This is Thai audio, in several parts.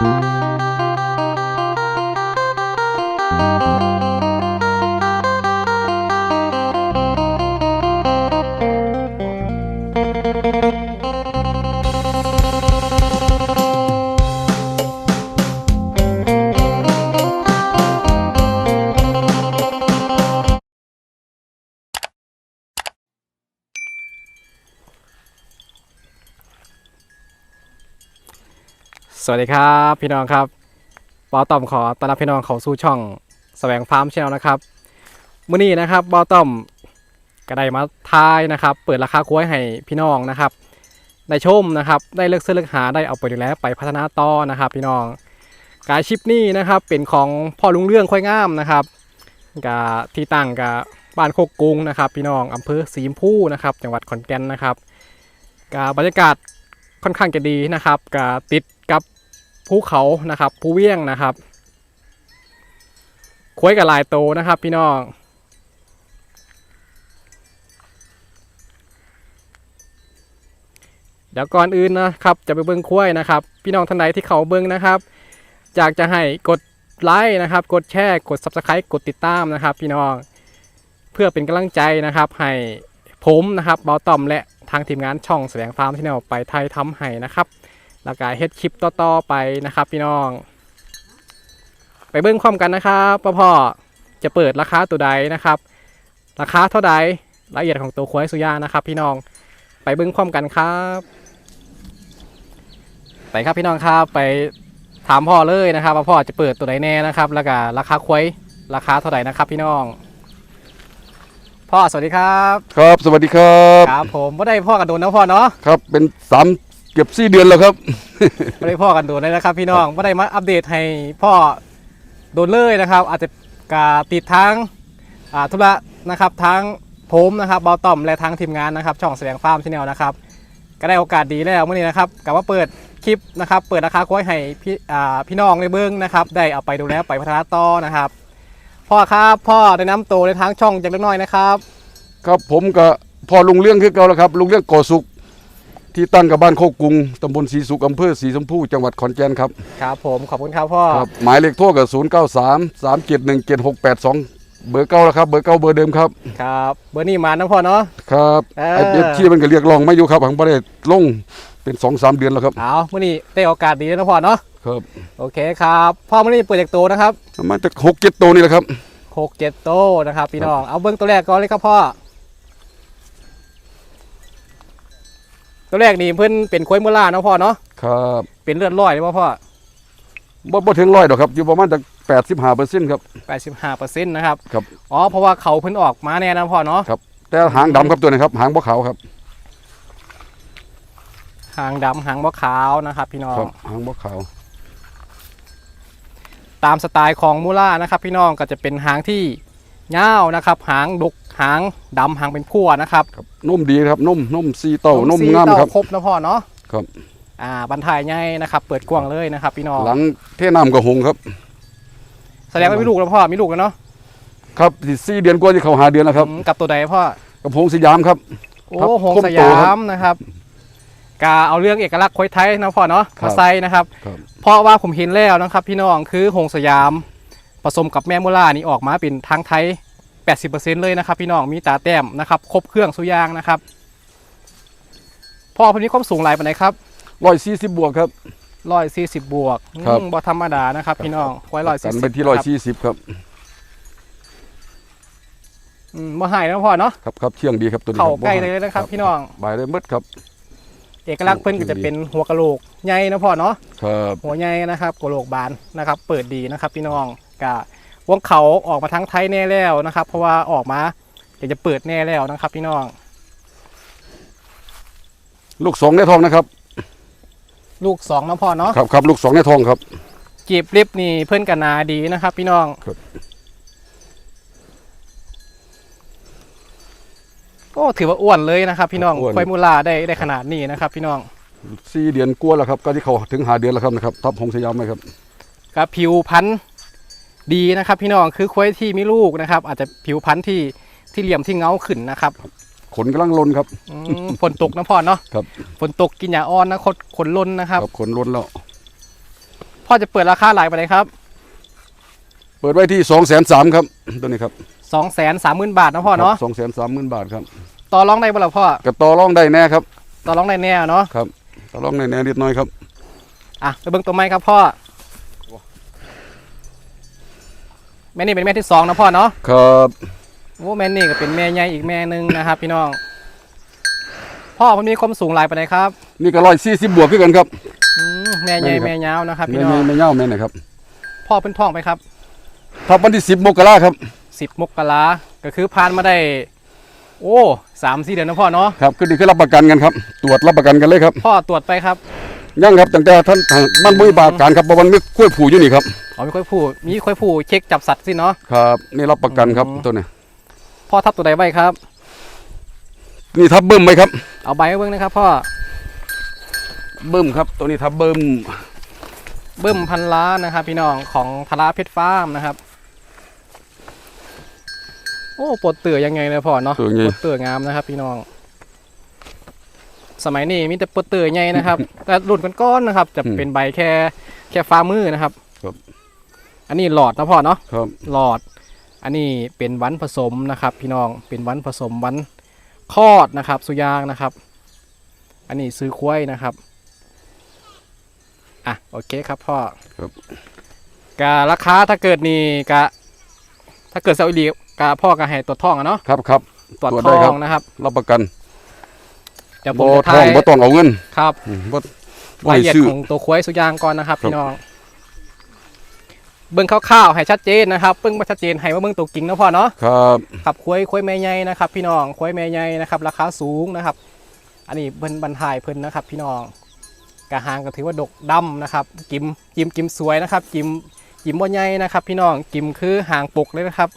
Música สวัสดีครับพี่น้องครับบอต้อมขอต้อนรับพี่น้องเข้าสู่ช่องแสวงฟาร์มชแนลนะครับมื้อนี้นะครับบอต้อมก็ได้มาทายนะครับ เปิดราคากล้วยให้พี่น้องนะครับได้ชมนะครับ ได้เลือกซื้อเลือกหาได้เอาไปดูแลไปพัฒนาต่อนะครับ พี่น้องกาชิปนี้นะครับเป็นของพ่อลุงเรื่องค่อยงามนะครับกาที่ตั้งกาบ้านโคกกรุงนะครับ พี่น้องอำเภอสีมพูนะครับ จังหวัดขอนแก่นนะครับกาบรรยากาศค่อนข้างจะดีนะครับกาติด ภูเขานะครับภูเวียงนะครับคุ้ยกับลายโตนะครับ พี่น้องเดี๋ยวก่อนอื่นนะครับจะไปเบิ้งคุ้ยนะครับ พี่น้องท่านใดที่เขาเบิ้งนะครับอยากจะให้กดไลค์นะครับ กดแชร์กด subscribe กดติดตามนะครับ พี่น้องเพื่อเป็นกำลังใจนะครับ ให้ผมนะครับเบาต่อมและทางทีมงานช่องแสดงฟาร์มที่แนวไปไทยทำให้นะครับ แล้วก็เฮ็ดคลิปต่อๆไปนะครับพี่น้อง ไปเบิ้งความกันนะครับพ่อพ่อจะเปิดราคาตัวใดนะครับ ราคาเท่าใดรายละเอียดของตัวควายสุยานะครับ พี่น้องไปเบิ้งความกันครับ ไปครับพี่น้องครับไปถามพ่อเลยนะครับว่าพ่อจะเปิดตัวใดแน่นะครับ แล้วก็ราคาควายราคาเท่าไหร่นะครับ พี่น้อง พ่อสวัสดีครับ ครับ สวัสดีครับ ครับผมไม่ได้พ่อกันโดนนะพ่อเนาะ ครับ เป็นสาม เกือบสี่เดือนแล้วครับไม่ได้พ่อกันโดนเลยนะครับพี่น้องไม่ได้มาอัปเดตให้พ่อโดนเลยนะครับ อาจจะกาติดทั้งอ่าธุระนะครับทั้งผมนะครับเบาต่อมและทั้งทีมงานนะครับ ช่องแสดงฟาร์มชแนลนะครับ ก็ได้โอกาสดีแล้วเมื่อนี้นะครับกลับว่าเปิดคลิปนะครับ เปิดราคากล้วยให้พี่อ่าพี่น้องในเบิ้งนะครับ ได้เอาไปดูแลไปพัฒนาต่อนะครับ พ่อครับพ่อได้น้ำโตในทางช่องจากเล็กน้อยนะครับ ครับผมกับพ่อลุงเลี้ยงคือเก่าแล้วครับลุงเลี้ยงก่อสุข ที่ตั้งกับบ้านโคกกรุงตำบลศรีสุขอำเภอศรีชมพูจังหวัดขอนแก่นครับครับผมขอบคุณครับพ่อครับหมายเลขโทรกับศูนย์เก้าสามสามเจ็ดหนึ่งเจ็ดหกแปดสองเบอร์เก้าแล้วครับ เบอร์เก้าเบอร์เดิมครับครับเบอร์นี้มานะพ่อเนาะครับเออไอเอฟที่มันก็เรียกร้องไม่อยู่ครับของประเทศลงเป็นสองสามเดือนแล้วครับเอาเมื่อนี้ได้โอกาสดีแล้วนะพ่อเนาะครับโอเคครับพ่อมื่อนี้เปิดจากตัวนะครับประมาณจะหกเจ็ดตัวนี่แหละครับหกเจ็ดโตวนะครับพี่น้องเอาเบิ้งตัวแรกก่อนเลยครับพ่อ ตัวแรกนี่เพิ่นเป็นควายมูล่าเนาะพ่อเนาะครับเป็นเลือดร้อยเลยว่าพ่อบ่บ่ถึงร้อยดอกครับ อยู่ประมาณจะแปดสิบห้าเปอร์เซ็นต์ครับแปดสิบห้าเปอร์เซ็นต์นะครับครับ อ๋อเพราะว่าเขาเพิ่นออกมาแน่นะพ่อเนาะแต่หางดำครับตัวนี้ครับ หางบ่ขาวครับ หางดำหางบ่ขาวนะครับ พี่น้อง ครับ หางบ่ขาว ตามสไตล์ของมูล่านะครับ พี่น้องก็จะเป็นหางที่ยาวนะครับ หางดุก หางดำหางเป็นพั่วนะครับครับนุ่มดีครับนุ่มนุ่มซีเต้านุ่มสีงามเต้ครับครบนะพ่อเนาะครับอ่าบันทายใหญ่นะครับ เปิดกว้างเลยนะครับ พี่น้องหลังเทน้ำกระหงครับ แสดงว่ามีลูกแล้วพ่อมีลูกแล้วเนาะครับสิสี่เดือนกว่าจะเข้าหาเดือนแล้วครับอืมกับตัวใดพ่อกระพงสยามครับโอ้ครับหงคมสโตยาครับมนะครับกาเอาเรื่องเอกลักษณ์ควยไทยนะพ่อเนาะครับมาใส่นะครับครับ เพราะว่าผมเห็นแล้วนะครับ พี่น้องคือหงสยามผสมกับแม่มูล่านี่ออกมาเป็นทางไทย 80%เลยนะครับพี่น้องมีตาแต้มนะครับครบเครื่องสุอยางนะครับพ่อเพนนี้ความสูงหลายปานไหนครับร้อยสี่สิบบวกครับ ร้อยสี่สิบบวกครับ อืมบ่ธรรมดานะครับพี่น้องไว้ร้อยกัสี่นสิบไปที่ร้อยสี่สิบครับบ่หายนะพ่อเนาะ ครับครับเที่ยงดีครับตัวนี้เข่าครับใกล้เลยนะครับพี่น้อง บายเลยหมดครับ เอกลักษณ์เพิ่นก็จะเป็นหัวกะโหลกใหญ่นะพ่อเนาะ ครับ หัวใหญ่นะครับกะโหลกบานนะครับ เปิดดีนะครับ พี่น้องกะ วงเขาออกมาทั้งไทยแน่แล้วนะครับ เพราะว่าออกมาอยากจะเปิดแน่แล้วนะครับ พี่น้อง ลูกสองในทองนะครับ ลูกสองนะพ่อเนาะครับครับลูกสองในทองครับจีบลิฟนี่เพื่อนกันนาดีนะครับ พี่น้องครับโอ้ถือว่าอ้วนเลยนะครับ พี่น้องอ้วน ควายมูลาได้ได้ขนาดนี้นะครับ พี่น้อง สี่เดือนกว่าแล้วครับก็ที่เขาถึงหาเดือนแล้วครับนะครับทับหงสยามไหมครับ กับผิวพันธุ์ ดีนะครับ พี่น้องคือควายที่มีลูกนะครับ อาจจะผิวพันธุ์ที่ที่เหลี่ยมที่เงาขึ้นนะครับขนกำลังล้นครับอืมฝนตกนะพ่อเนาะครับฝนตกกินยาอ่อนนะขนขนล้นนะครับครับขนล้นแล้วพ่อจะเปิดราคาหลายไปเลยครับ เปิดไว้ที่สองแสนสามครับตัวนี้ครับสองแสนสามหมื่นบาทนะพ่อเนาะสองแสนสามหมื่นบาทครับต่อรองได้บ่ล่ะพ่อกระต่อรองได้แน่ครับต่อรองได้แน่เนาะครับต่อรองได้แน่นิดหน่อยครับอะไปเบิ่งตัวไม้ครับพ่อ แม่นี่เป็นแม่ที่สองนะพ่อเนาะครับโอ้แม่นี่ก็เป็นแม่ใหญ่อีกแม่หนึ่งนะครับ พี่น้อง พ่อมันมีความสูงหลายไปไหนใดครับนี่ก็ร้อยสี่สิบบวกขึ้นกันครับอืมแม่ใหญ่แม่แม่นี่ครับยาวนะครับไม่พี่น้อไม่งไม่เง่าแม่นะครับพ่อเป็นท้องไปครับทับวันที่สิบมกราครับสิบมกราก็คือผ่านมาได้ โอ้สามสี่เดือนนะพ่อเนาะครับก็ดีคือรับประกันกันครับ ตรวจรับประกันกันเลยครับ พ่อตรวจไปครับ ยังครับตั้งแต่ท่านมันบุยบาการครับเพราะมันไม่กล้วยผูอยู่นี่ครับอ๋อมีค่อยผู้มีค่อยผู้เช็คจับสัตว์สิเนาะ ครับนี่รับประกันครับอืมตัวนี้พ่อทับตัวใดไว้ครับ นี่ทับเบิ้มไหมครับ เอาใบไว้เบิ่งนะครับพ่อ เบิ้มครับ ตัวนี้ทับเบิ้มเบิ่มพันล้านนะครับ พี่น้องของธาราเพชรฟาร์มนะครับ โอ้ปลดเตือยังไงเลยพ่อเนาะตัวปนี้ลดเตืองามนะครับ พี่น้อง สมัยนี้มีแต่ปลดเตือใหญ่นะครับ แต่รุ่นก้อนๆนะครับ จะเป็นใบแค่แค่ฟ้ามือนะครับ ครับ อันนี้หลอดนะพ่อเนาะครับ หลอด อันนี้เป็นวันผสมนะครับ พี่น้องเป็นวันผสมวันคลอดนะครับ สุยางนะครับ อันนี้ซื้อคุ้ยนะครับ อะโอเคครับพ่อครับ กะราคาถ้าเกิดนี่กะ ถ้าเกิดเซาอีลีกะพ่อก็ให้ตรวจท้องอะเนาะครับครับ ตรวจตรวจท้ได้อครับงนะครับ รับประกัน เดี๋ยวผบ่มจะททาองยบ่ต้องเอาเงินครับอืมบ่บ่รายให้ละเอียดซื้อ ของตัวคุ้ยสุยางก่อนนะครับครับ พี่น้อง เบิ้งคร่าวๆให้ชัดเจนนะครับเบิ้งมาชัดเจนให้ว่าเบิ้งตัวกิ่งนะพ่อเนาะ ครับครับคุ้ยคุ้ยแม่ใหญ่นะครับ พี่น้องคุ้ยแม่ใหญ่นะครับ ราคาสูงนะครับ อันนี้เบิ้นบรรทายเพิ่นนะครับ พี่น้องกระหางก็ถือว่าดกดำนะครับ กิมกิมกิมสวยนะครับ กิมกิมบ่ใหญ่นะครับ พี่น้องกิมคือหางปกเลยนะครับ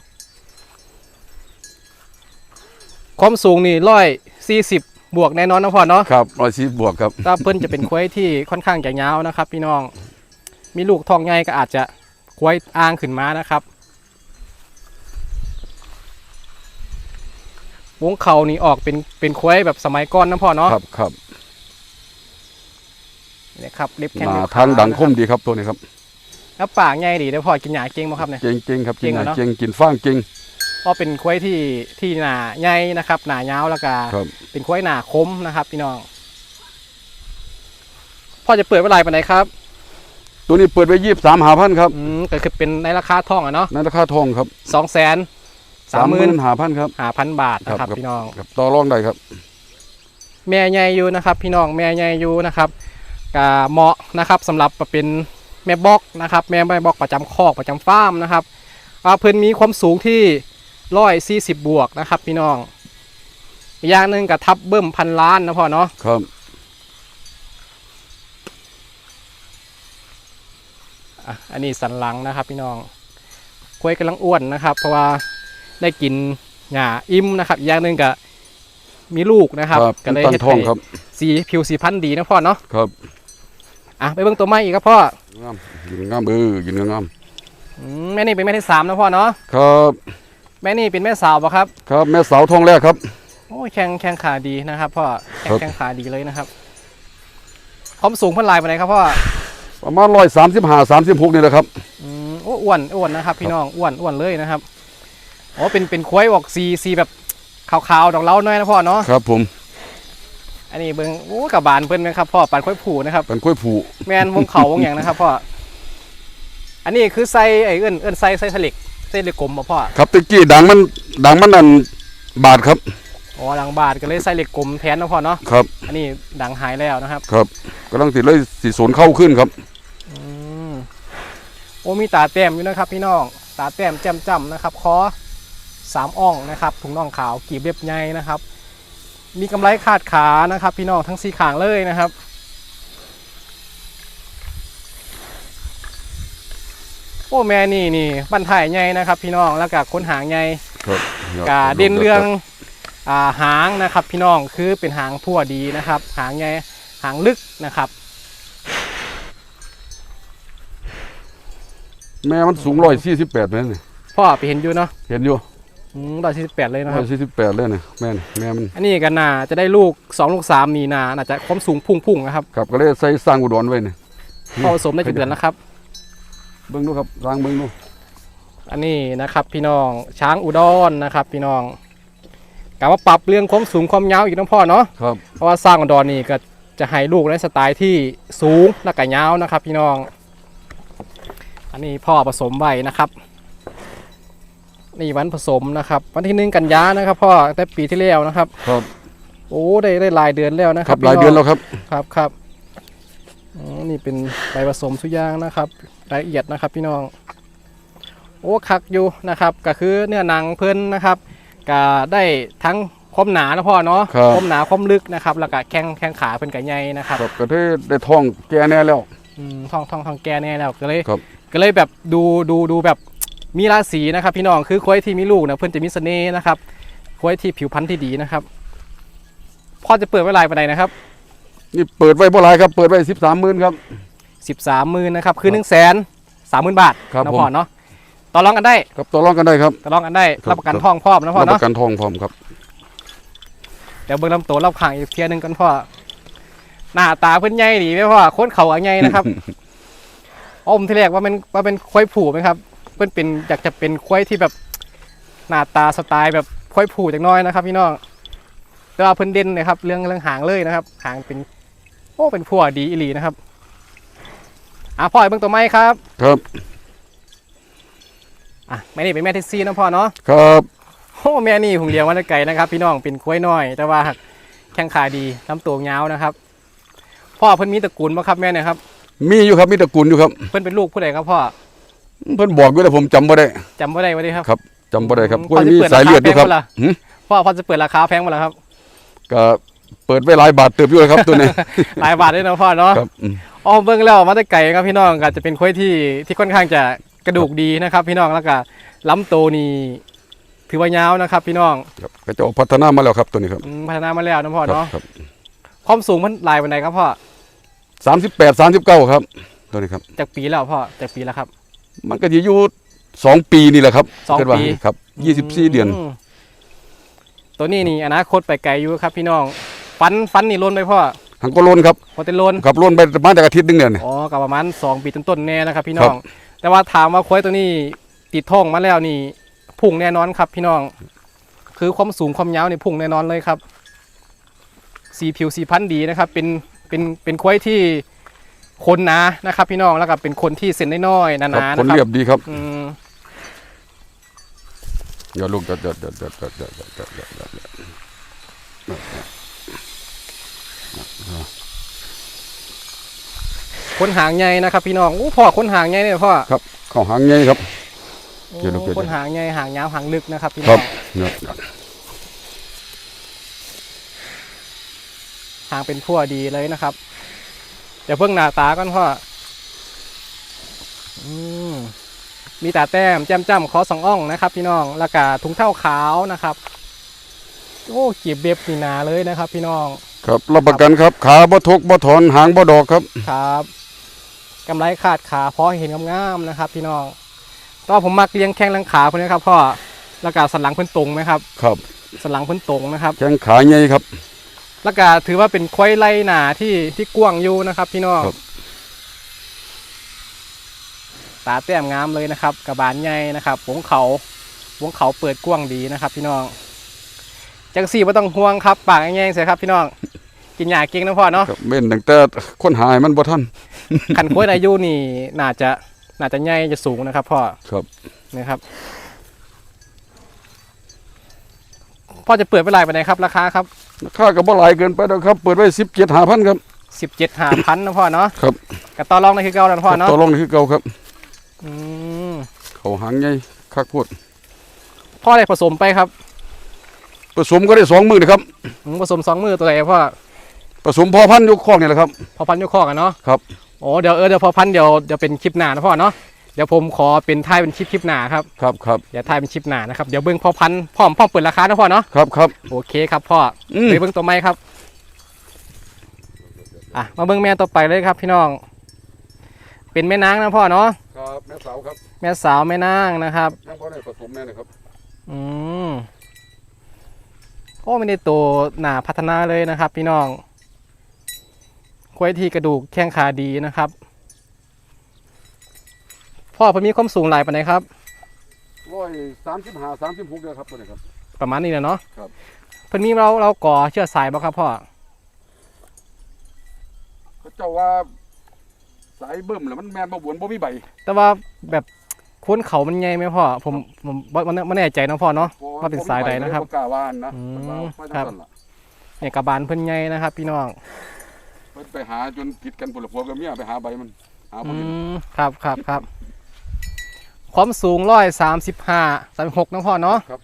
ความสูงนี่ร้อยสี่สิบ บวกแน่นอนนะพ่อเนาะครับร้อยสี่บวกครับถ้าเพิ่นจะเป็นควายที่ค่อนข้างจะยาวนะครับ พี่น้อง มีลูกทองใหญ่ก็อาจจะควายอ้างขึ้นมานะครับ วงเขานี่ออกเป็นเป็นควายแบบสมัยก่อนนะพ่อเนาะครับครับนี่ครับเล็บหแข้งน้าเล็บทางดังคมนะดีครับตัวนี้ครับรับแล้วปากใหญ่ดีแล้วพ่อกินหญ้าเก่งบ่ครับเนี่ยเก่งเก่งครับเก่กินงหอะนาเนาะเก่งกินฟางเก่ง เพราะเป็นควายที่ที่หนาใหญ่นะครับหนายาวแล้วก็ครับ เป็นควายหนาคมนะครับ พี่น้องพ่อจะเปิดเมื่อไหร่ปานไหนครับตัวนี้เปิดไว้ยี่สิบสามหาพันครับอืมก็คือเป็นในราคาทองอะเนาะในราคาทองครับสองแสนสามหมื่นหาพันครับหาพันบาทนะคครัรับบพี่น้อง ครับต่อรองได้ครับ แม่ใหญ่อยู่นะครับ พี่น้องแม่ใหญ่อยู่นะครับกาเหมาะนะครับสำหรับเป็นแม่บอกนะครับ แม่แม่บอกประจำคอกประจำฟาร์มนะครับอ่าเพิ่นมีความสูงที่ ร้อยสี่สิบบวกนะครับ พี่น้องอีกอย่างหนึ่งกับทับเบิ้มพันล้านนะพ่อเนาะครับอะอันนี้สันหลังนะครับ พี่น้องควายกำลังอ้วนนะครับ เพราะว่าได้กินหญ้าอิ่มนะครับอีกอย่างหนึ่งกับมีลูกนะครับครับก็เลยตั้งเฮ็ดทองให้ครับสีผิวสีพันธุ์ดีนะพ่อเนาะครับอะไปเบิ่งตัวไม้อีกครับพ่องามยินงามเออยินงามอืมแม่นี่เป็นแม่ที่สามนะพ่อเนาะครับ แม่นี่เป็นแม่สาวปะครับ ครับแม่สาวทองแรกครับ โอ้ยแข้งแข้งขาดีนะครับพ่อแข้งครับ แข้งขาดีเลยนะครับความสูงเพันลายไปไหนใดครับพ่อประมาณร้อยสามสิบห้าสามสิบหกนี่แหละครับ อืมโอ้อ้วนอ้วนนะครับ พี่น้องอ้วนอ้วนเลยนะครับโอ้เป็นเป็นควายออกสีสีแบบขาวๆดอกเล้าน้อยนะพ่อเนาะครับผมอันนี้เบิ่งโอ้กับบานเพิ่นนะครับพ่อปานควายผูนะครับ เป็นกล้วยผูแมนวงเขาวงอย่างนะครับพ่ออันนี้คือไส้ไอ้เอิ้นเอิ้นไส้ไส้สลิก ไส้เหล็กกลมป่ะพ่อครับตะกี้ดังมันดังมันนั่นบาทครับอ๋อหลังบาทก็เลยไส้เหล็กกลมแทนนะพ่อเนาะครับอันนี้ดังหายแล้วนะครับครับกำลังติดเลยสีสนเข้าขึ้นครับอืมโอ้มีตาแต้มอยู่นะครับพี่น้องตาแต้มแจ่มจ้ำนะครับคอสามอ่องนะครับถุงน่องขาวกีบเรียบใหญ่นะครับ มีกำไรขาดขานะครับ พี่น้องทั้งสี่ขางเลยนะครับ โอ้แม่นี่นี่บันทายใหญ่นะครับพี่น้องแล้วก็ค้นหางใหญ่ครับกาเด่นเรื่องอ่าหางนะครับ พี่น้องคือเป็นหางพั่วดีนะครับ หางใหญ่หางลึกนะครับ แม่มันสูงร้อยสี่สิบแปดเลยนี่พ่อไปเห็นอยู่เนาะเห็นอยู่ร้อยสี่สิบแปดเลยนะคร้รัอบยสี่สิบแปดเลยนี่แม่นี่แม่มันอันนี้กันนาจะได้ลูกสองลูกสามนี่นาน่าจะความสูงพุ่งๆนะครับครับก็เลยใส่สร้างอุดรไว้นี่ พ่อผสมได้กี่เดือนแล้วครับ เบิ่งดูครับสร้างเบิ่งดูอันนี้นะครับ พี่น้องช้างอุดรนะครับ พี่น้องกลับมาปรับเรื่องความสูงความยาวอีกนะพ่อเนาะครับเพราะว่าสร้างอุดรนี่ก็จะให้ลูกในสไตล์ที่สูงและก็ยาวนะครับ พี่น้อง อันนี้พ่อผสมไว้นะครับนี่วันผสมนะครับ วันที่หนึ่งกันยานะครับพ่อตั้งแต่ปีที่แล้วนะครับ ครับ โอ้ได้ได้หลายเดือนแล้วนะคครัรับบหลายเดือนแล้วครับ ครับครับอ๋อ นี่เป็นใบผสมสุยางนะครับรายละเอียดนะครับพี่น้อง โอ้คักอยู่นะครับ ก็คือเนื้อหนังเพิ่นนะครับก็ได้ทั้งความหนานะพ่อเนาะครับความหนาความลึกนะครับ แล้วก็แข้งแข้งขาเพิ่นก็ใหญ่นะครับครับก็ได้ได้ท้องแก่แน่แล้ว อืมท้องท้องท้องแก่แน่แล้วก็เลยครับ ก็เลยแบบดูดูดูแบบมีราศีนะครับ พี่น้องคือควายที่มีลูกนะเพิ่นจะมีเสน่ห์นะครับควายที่ผิวพรรณที่ดีนะครับพ่อจะเปิดไว้ลายปานใดนะครับ นี่เปิดไว้บ่หลายครับ เปิดไว้13หมื่นครับ สิบสามหมื่นนะครับ คือหนึ่งแสนสามหมื่นบาทครับนะผมพ่อเนาะต่อรองกันได้ครับต่อรองกันได้ครับ ต่อรองกันได้ครับ รับประกันทองพร้อมนะพ่อรับปเนาะระกันทองพร้อมครับ เดี๋ยวเบิ่งลำตัวรอบข้างอีกเทียหนึงกันพ่อหน้าตาเพิ่นใหญ่ดีไหมพ่อโค้นเขาอะใหญ่นะครับอมที่แรกว่ามันว่าเป็นควายผูไหมครับ เพิ่นเป็นอยากจะเป็นควายที่แบบหน้าตาสไตล์แบบควายผูจักหน้อยนะครับ พี่น้องแต่ว่าเพิ่นเด่นนะครับ เรื่องเรื่องหางเลยนะครับ หางเป็น โอ้เป็นพัวดีอีหลีนะครับอะพ่อให้เบิ่งตัวไม้ครับครับอะแม่นี่เป็นแม่แท็กซี่นะพ่อเนาะครับโอ้แม่นี่ผมเลี้ยงมาแต่ไกลนะครับ พี่น้องเป็นควายน้อย แต่ว่าแข้งขาดีลำตัวยาวนะครับ พ่อเพิ่นมีตระกูลบ่ครับแม่เนี่ยครับ มีอยู่ครับมีตระกูลอยู่ครับ เพิ่นเป็นลูกผู้ใดครับพ่อเพิ่นบอกอยู่แต่ผมจำบ่ได้จำบ่ได้ไว้ดิครับครับจำบ่ได้ครับอืมกล้วยมีสายเลือดอยู่ครับพ่อจะเปิดราคาแพงบ่ล่ะหืมพ่อพอจะเปิดราคาแพงบ่ล่ะครับก็ เปิดไว้หลายบาทเติบอยู่เลยครับตัวนี้ หลายบาทด้วยนะพ่อเนาะครับอืมอ๋อเบิ่งแล้วมาแต่ไกลครับพี่น้องก็จะเป็นควายที่ที่ค่อนข้างจะกระดูกดีนะครับ พี่น้องแล้วก็ลำโตวนี่ถือว่ายาวนะครับ พี่น้องครับก็จะพัฒนามาแล้วครับตัวนี้ครับอืมพัฒนามาแล้วนะพ่อครับเนาะครับความสูงมันหลายปานใดครับพ่อสามสิบแปดสามสิบเก้าครับ ตัวนี้ครับ จากปีแล้วพ่อจากปีแล้วครับ มันก็จะอยู่สองปีนี่แหละครับสองคิดว่าปีครับยี่สิบสี่เดือน มตัวนี้นี่อนาคตไปไกลอยู่ครับพี่น้อง ฟันฟันนี่ล้นไปพ่อหังก็ล้นครับพอเต็นโลนครับล้นไปประมาณจากอาทิตย์นึงเนี่ยอ๋อกับประมาณสองปีต้นๆแน่นะครับ พี่น้อง แต่ว่าถามว่าควายตัวนี้ติดท้องมาแล้วนี่พุ่งแน่นอนครับ พี่น้อง คือความสูงความยาวนี่พุ่งแน่นอนเลยครับสีผิวสีพันธุ์ดีนะครับ เป็นเป็นเป็นควายที่คนนะนะครับ พี่น้องแล้วก็เป็นคนที่เส้นน้อยๆนาๆนะครับคนเรียบดีครับเดี๋ยวลูกเดี๋ยวเดี๋ยวเดี๋ยวเดี๋ยวเดี๋ยวเดี๋ยว คนหางใหญ่นะครับ พี่น้องโอ้พ่อคนหางใหญ่เนี่ยพ่อครับเข้าหางไงครับโอ้เดี๋ยวลูกเดี๋ยวคนหางใหญ่หางยาวหางลึกนะครับพี่คน้รัอบงเนี่ยหางเป็นพั่วดีเลยนะครับเดี๋ยวเพิ่งหน้าตาก่อนพ่ออืมมีตาแต้มแจ่มจ้ำคอสองอ่องนะครับ พี่น้องแล้วก็ถุงเท้าขาวนะครับ โอ้กีบเบ็บนี่หนาเลยนะครับ พี่น้อง ครับรับประกันครับ ขาบ่ทกบ่ถอนหางบ่ดอกครับ ครับ กำไรขาดขาเพราะเห็นงามๆนะครับพี่น้องแตว่าผมมักเลี้ยงแข้งหลังขาพวกนี้ครับพ่อแล้วก็สันหลังเพิ่นตรงไหมครับ ครับสันหลังเพิ่นตรงนะครับแข้งขาใหญ่ครับแล้วก็ถือว่าเป็นควายไล่หนาที่ที่กว้างอยู่นะครับ พี่น้องครับตาแต้มงามเลยนะครับ กระบาลใหญ่นะครับวงเขาวงเขาเปิดกว้างดีนะครับ พี่น้องจังสี่ไม่ต้องห่วงครับ ปากแง่งๆเสียครับพี่น้อง กินหยาเก่งนะพ่อเนาะครับเม่นตั้งแต่คนหายมันบ่ทันขันควายอายุนี่น่าจะน่าจะใหญ่จะสูงนะครับพ่อครับนะครับพ่อจะเปิดไปลายไปไหนครับราคาครับราคาก็บ่หลายเกินไปดอกครับ เปิดไว้17 5,000ครับสิบเจ็ดหาพันนะพ่อเนาะครับกับต่อรองในคือเก่าแล้วนะพ่อเนาะต่อรองนี่คือเก่าครับอืมเขาหางใหญ่คักโพดพ่อได้ผสมไปครับ ผสมก็ได้สองมือนะครับอืมผสมสองมือตัวไหนพ่อ ผสมพอพันธุ์อยกคอกนี่แหละครับ พอพันยกข้อกันเนาะครับ โอ้เดี๋ยวเออเดี๋ยวพอพันเดี๋ยวเดี๋ยวเป็นคลิปหน้านะพ่อเนาะเดี๋ยวผมขอเป็นท้ายเป็นคลิปคลิปหน้าครับครับครับเดี๋ยวท้ายเป็นคลิปหน้านะครับเดี๋ยวเบิ้งพอพันพร้อมพร้อมเปิดราคานะพ่อเนาะครับครับ โอเคครับพ่ออืมไปเบิ้งตัวไม้ครับอะมาเบิ้งแม่ต่อไปเลยครับ พี่น้อง เป็นแม่นางนะพ่อเนาะครับแม่สาวครับแม่สาวแม่นางนะครับ ยังพอได้ผสมแม่นะครับอืมโอ้ไม่ได้โตหนาพัฒนาเลยนะครับ พี่น้อง ควายที่กระดูกแข้งขาดีนะครับ พ่อเพิ่นมีความสูงหลายปานใดครับ ร้อยสามสิบห้าสามสิบหกเด้อครับตัวนี้ครับ ประมาณนี้แหละเนาะครับ เพิ่นมีเราเราก่อเชื่อสายบ่ครับพ่อเขาเจ้าว่าสายเบิ่มแล้วมันแมนบ่บวนบ่มีใบ แต่ว่าแบบโคนเขามันใหญ่ไหมพ่อผมผมบ่บ่บ่แน่ใจเนาะพ่อเนาะ ว่าเป็นสายใดนะครับบ่กล้าว่านนะอืมเพิ่นว่าไปครัทางบนั้นล่ะ เนี่ยกระบาลเพิ่นใหญ่นะครับ พี่น้องเพิ่นไปหาจนผิดกันพุ่นละผัวกับเมียไปหาใบมันหาบ่อืเห็นมครับครับครับ ความสูงร้อยสามสิบห้าสามหกนะพ่อเนาะครับ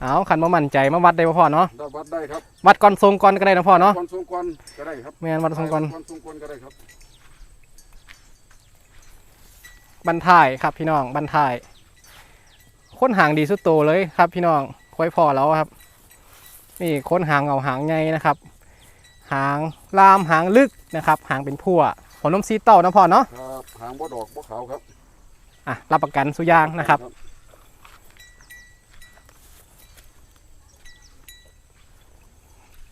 เอาขันมามั่นใจมาวัดได้บ่พ่อเนาะได้วัดได้ครับวัดก่อนทรงก่อนก็ได้นะพ่อเนาะก่อนทรงก่อนก็ได้ครับแม่นวัดทรงก่อนก่อนทรงก่อนก็ได้ครับบันทายครับพี่น้องบันทายค้นหางดีสุดโตเลยครับ พี่น้องค่อยพอแล้วครับ นี่ค้นหางเอาหางไงนะครับ หางลามหางลึกนะครับ หางเป็นพั่วหัวนมสีเต้านะพ่อเนาะครับหางบ่ดอกบ่ขาวครับอะรับประกันสุอยางนะครับ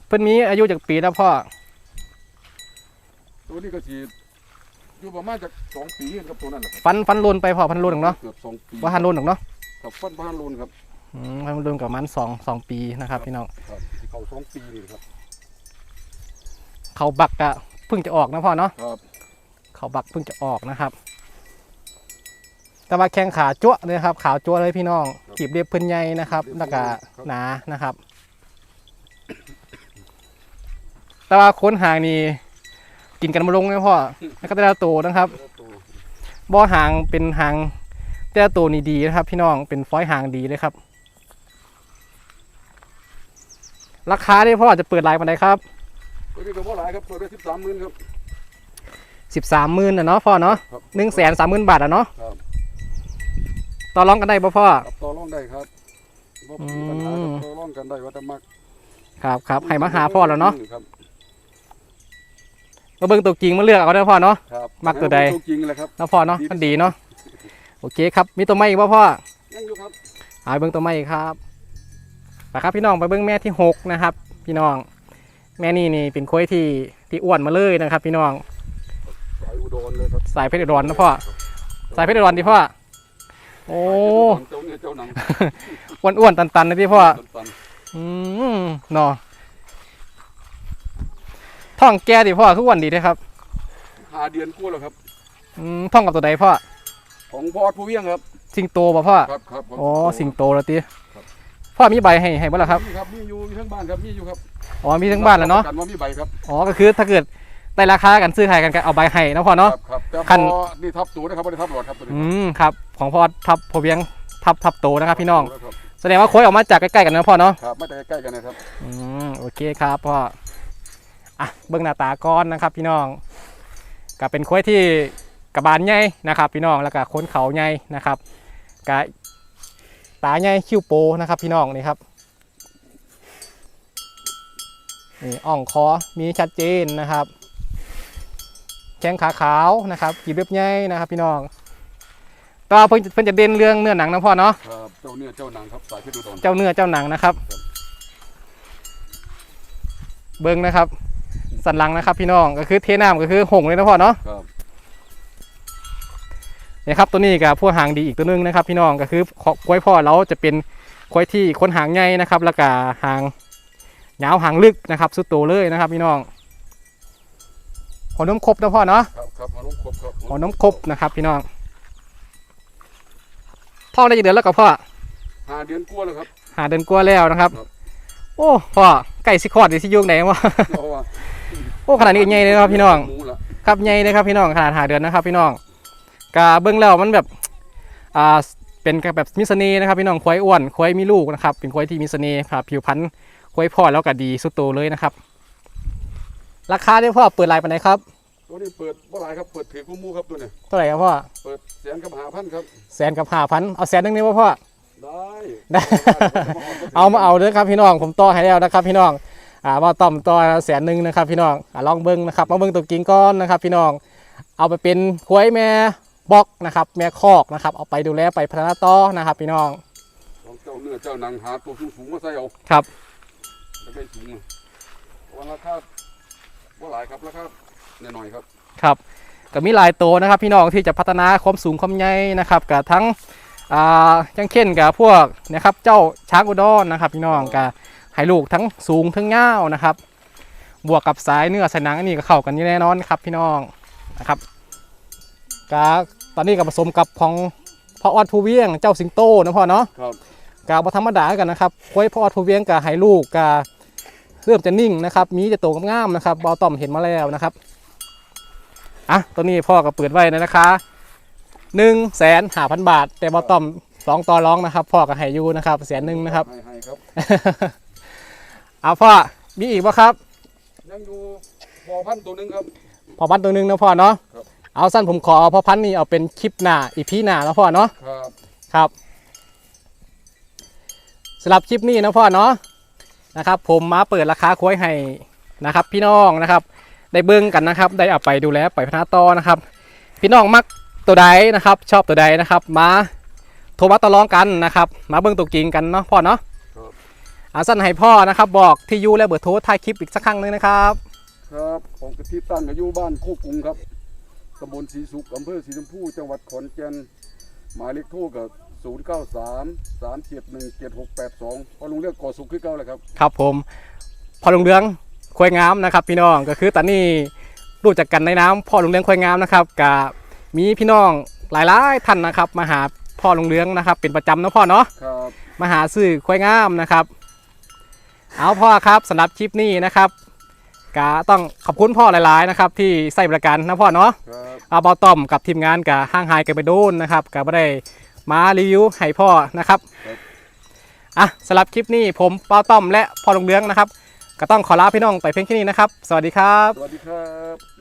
เพิ่นมีอายุจากปีแล้วพ่อตัวนี้ก็สิอยู่ประมาณจากสองปีครับตัวนั้นแหละครับฟันฟันรุนไปพ่อฟันรุนหรอกเนาะเกือบสองปีว่าหันรุนหรอกเนาะครับฟันบ้านรุนครับอืมฟันรุนกับมันสองสองปีนะครับพี่น้องครับที่เขาสองปีนี่ครับ เขาบักอะเพิ่งจะออกนะพ่อเนาะครับเขาบักเพิ่งจะออกนะครับ แต่ว่าแข้งขาจั่วเลยครับ ขาวจั่วเลยพี่น้องขีบเรียบเพิ่นใหญ่นะครับแล้วก็หนานะครับ แต่ว่าค้นหางนี่กินกันมาลงนะพ่อแล้วก็แต่ละตัวนะครับตัวบ่อหางเป็นหางแต่ละตัวนี่ดีนะครับ พี่น้องเป็นฟอยหางดีเลยครับราคาที่พ่อจะเปิดไลน์ปันไดครับ ตัวนี้ก็บ่หลายครับเปิดไปสิบสามหมื่นครับ สิบสามหมื่นนะเนาะพ่อเนาะครับ หนึ่งแสนสามหมื่นบาทอะเนาะครับต่อรองกันได้ป่ะพ่อ ครับต่อรองได้ครับบ่มีปัญหาครับต่อรองกันได้ว่าแต่มักครับครับให้มาหาพ่อแล้วเนาะครับมาเบิ่งตัวจริงมาเลือกเอาได้อพ่อเนาะ ครับมักตัวใดตัวจริงเลยครับเนาะพ่อเนาะมันดีเนาะโอเคครับมีตัวไม้อีกป่ะพ่อ ยังอยู่ครับเอาไปเบิ่งตัวไม้อีกครับไปครับพี่น้องไปเบิ่งแม่ที่หกนะครับ พี่น้อง แม่นี่นี่เป็นค้อยที่ที่อ้วนมาเลยนะครับ พี่น้องสายอุดรเลยครับสายเพชรอุดรนะพ่อสายเพชรอุดรดิพ่อโอ้เจ้าเนี่ยเจ้าหนังอ้วนๆตันๆนะที่พ่อตันอืมเนาะท่องแก่ดิพ่อคืออ้วนดีนะครับๆหาเดือนกู้แล้วครับอืมท่องกับตัวใดพ่อของพอดผู้เวียงครับ สิงโตป่ะพ่อครับครับอ๋อสิงโตแล้วติครับพ่อมีใบให้ให้บ่ล่ะครับมีครับมีอยู่ทั้งบ้านครับมีอยู่ครับ อ๋อมีทั้งบ้านแล้วเนาะกันว่ามีใบครับอ๋อก็คือถ้าเกิดได้ราคากันซื้อขายกันก็เอาใบให้นะพ่อเนาะ ครับครับแต่คัน พอนี่ทับตูนะครับไม่ได้ทับหลอดครับตัวนี้อืมครับของพ่อทับพอเวียงทับทับโตนะครับพี่น้อง ครับแสดงว่าโค้ยออกมาจากใกล้ๆกันนะพ่อเนาะ ครับไม่แต่ใกล้ๆกันนะครับ อืมโอเคครับพ่ออะเบื้องหน้าตาก้อนนะครับ พี่น้องก็เป็นค้อยที่กระบาลใหญ่นะครับ พี่น้องแล้วก็โค้นเขาใหญ่นะครับกะตาใหญ่คิ้วโปนะครับ พี่น้องนี่ครับ นี่อ่องคอมีชัดเจนนะครับ แข้งขาขาวนะครับกีบเรียบใหญ่นะครับพี่น้องแตว่าเพิ่นเพิ่นจะเด่นเรื่องเนื้อหนังนะพ่อเนาะครับเจ้าเนี่ยเจ้าหนังครับสายเพชรอุดรเจ้าเนื้อเจ้าหนังนะครับ เบิ้งนะครับ สันหลังนะครับ พี่น้องก็คือเทน้ำก็คือหงเลยนะพ่อเนาะครับเนี่ยครับตัวนี้กับพวกหางดีอีกตัวหนึงนะครับ พี่น้องก็คือควายพ่อเราจะเป็นควายที่ค้นหางใหญ่นะครับ แล้วก็หาง ยาวหางลึกนะครับ สุดโตเลยนะครับพี่น้องหัวนมครบนะพ่อเนาะครับครับหัวนมครบครับหัวนมครบนะครับพี่น้องท่องได้กี่เดือนแล้วกับพ่อหาเดือนกลัวาแล้วครับหาเดือนกว่าแล้วนะครับครับ โอ้พ่อไก่สิคลอดดิสิยุ่งไหนวะเพราะว่าโอ้ขนาดนี้ก็ใหญ่เลยนะครับพี่น้องหมูละครับใหญ่เลยครับพี่น้องขนาดหาเดือนนะครับ พี่น้องกาเบื้องแล้วมันแบบอ่าเป็นแบบมิสเน่ห์นะครับพี่น้องควายอ้วนควายมีลูกนะครับ เป็นควายที่มีเสน่ห์ครับผิวพรรณ ควายพ่อแล้วก็ดีสุดโตเลยนะครับ ราคาที่พ่อเปิดไลน์ไปไหนครับตัวนี้เปิดบ่หลายครับเปิดถือคู่มูครับตัวเนี้เท่าไหร่ครับพ่อเปิดแสนกับหาพันครับแสนกับห้าพันเอาแสนหนึงนี่ว่าพ่อได้ได้เอามาเอาเด้อครับพี่น้องผมต่อให้แล้วนะครับ พี่น้องอ่าว่าต่อมต่อแสนหนึ่งนะครับ พี่น้องอ่าลองเบิ้งนะครับมาเบิ้งตัวกิ่งก้อนนะครับ พี่น้องเอาไปเป็นควายแม่บอกนะครับ แม่คอกนะครับ เอาไปดูแลไปพัฒนาต่อนะครับ พี่น้องของเจ้าเนื้อเจ้าหนังหาตัวสูงสูงๆมาใส่เอาครับ จะได้สูงอะวันราคาบ่หลายครับราคาหน่อยๆครับ ครับก็มีหลายตัวนะครับ พี่น้องที่จะพัฒนาความสูงความใหญ่นะครับกับทั้งอ่าอยังเช่นกับพวกนะครับเจ้าช้างอุดรนะครับ พี่น้องกับให้ลูกทั้งสูงทั้งยาวนะครับ บวกกับสายเนื้อสายหนังอันนี้ก็เข้ากันอยู่แน่นอนครับ พี่น้องนะครับกาตอนนี้ก็ผสมกับของพ่อออดภูเวียงเจ้าสิงโตนะพ่อเนาะครับกาบธรรมดากันนะครับควยพ่อออดภูเวียงกับให้ลูกกา เริ่มจะนิ่งนะครับ มีจะโตวงามๆนะครับบอต้อมเห็นมาแล้วนะครับอะตัวนี้พ่อก็เปิดไว้นะนะคะหนึ่งแสนห้าพันบาท แต่บอต้อมสองต่อร้องนะครับ พ่อก็ให้อยูนะครับแสนหนึ่งนะครับให้ให้ครับเอาพ่อมีอีกปะครับยังอยู่พอพันธุ์ตัวหนึงครับพอพันธุ์ตัวหนึ่งนะพ่อเนาะครับเอาสั้นผมขอพอพันธุ์นี้เอาเป็นคลิปหน้าอีพีหน้าแล้วพ่อเนาะครับครับสำหรับคลิปนี้นะพ่อเนาะ นะครับ ผมมาเปิดราคาควายให้นะครับ พี่น้องนะครับ ได้เบิ้งกันนะครับ ได้เอาไปดูแลไปพัฒนาต่อนะครับ พี่น้องมักตัวใดนะครับ ชอบตัวใดนะครับ มาโทรมาต่อรองกันนะครับ มาเบิ้งตัวจริงกันเนาะพ่อเนาะครับอาสั้นให้พ่อนะครับ บอกที่อยู่และเบอร์โทรท้ายคลิปอีกสักครั้งหนึงนะครับครับของกะทิตั้งก็อยู่บ้านโคกรุงครับตำบลศรีสุขอำเภอศรีชมพูจังหวัดขอนแก่นหมายเลขโทรกับ 0 9 3 3 7 1 7 6 8 2พอลุงเรียกก่อสุขคือเก่าเลยครับ ครับผมพ่อลุงเรืองควายงามนะครับ พี่น้องก็คือตอนนี้รู้จักกันในน้ำพ่อลุงเรืองควายงามนะครับกับมีพี่น้องหลายๆท่านนะครับ มาหาพ่อลุงเรืองนะครับ เป็นประจำนะพ่อเนาะครับมาหาซื้อควายงามนะครับ เอาพ่อครับสำหรับคลิปนี้นะครับกาต้องขอบคุณพ่อหลายๆนะครับ ที่ใส่บริการนะพ่อเนาะครับอาบอต้อมกับทีมงานกับห้างไฮกันไปโดนนะครับกับไม่ได้ มารีวิวให้พ่อนะครับอะสำหรับคลิปนี้ผมเปาต้อมและพ่อลงเรืองนะครับ ก็ต้องขอลาพี่น้องไปเพียงแค่นี้นะครับ สวัสดีครับ สวัสดีครับ